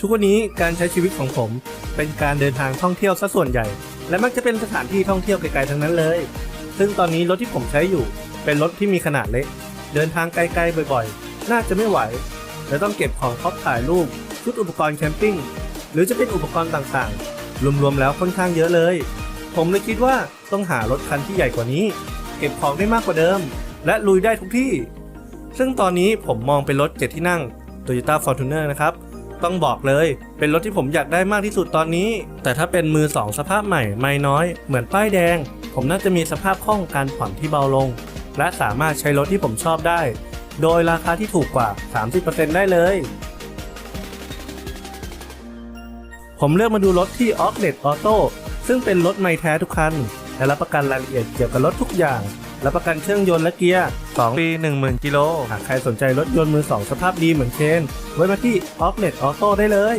ทุกวันนี้การใช้ชีวิตของผมเป็นการเดินทางท่องเที่ยวซะส่วนใหญ่ และมักจะเป็นสถานที่ท่องเที่ยวไกลๆทั้งนั้นเลย ซึ่งตอนนี้รถที่ผมใช้อยู่เป็นรถที่มีขนาดเล็ก เดินทางไกลๆบ่อยๆ น่าจะไม่ไหวและต้องเก็บของครอบถ่ายรูปชุดอุปกรณ์แคมปิ้งหรือจะเป็นอุปกรณ์ต่างๆ รวมๆแล้วค่อนข้างเยอะเลย ผมเลยคิดว่าต้องหารถคันที่ใหญ่กว่านี้ เก็บของได้มากกว่าเดิม และลุยได้ทุกที่ ซึ่งตอนนี้ผมมองเป็นรถ7ที่นั่ง Toyota Fortuner นะครับ ต้องบอกเลย เป็นรถที่ผมอยากได้มากที่สุดตอนนี้ แต่ถ้าเป็นมือ2สภาพใหม่ไม่น้อย เหมือนป้ายแดง ผมน่าจะมีสภาพคล่องการผ่อนที่เบาลง และสามารถใช้รถที่ผมชอบได้ โดยราคาที่ถูกกว่า 30%ได้เลย ผมเลือกมาดูรถที่ o c l e t Auto ซึ่งเป็นรถไม่แท้ทุกคัน และรับประกันรายละเอียดเกี่ยวกับรถทุกอย่าง รับประกันเครื่องยนต์และเกียร์ 2 ปี 10,000 กิโล หากใครสนใจรถยนต์มือ2สภาพดีเหมือนเคนไว้มาที่ o c l e t Auto ได้เลย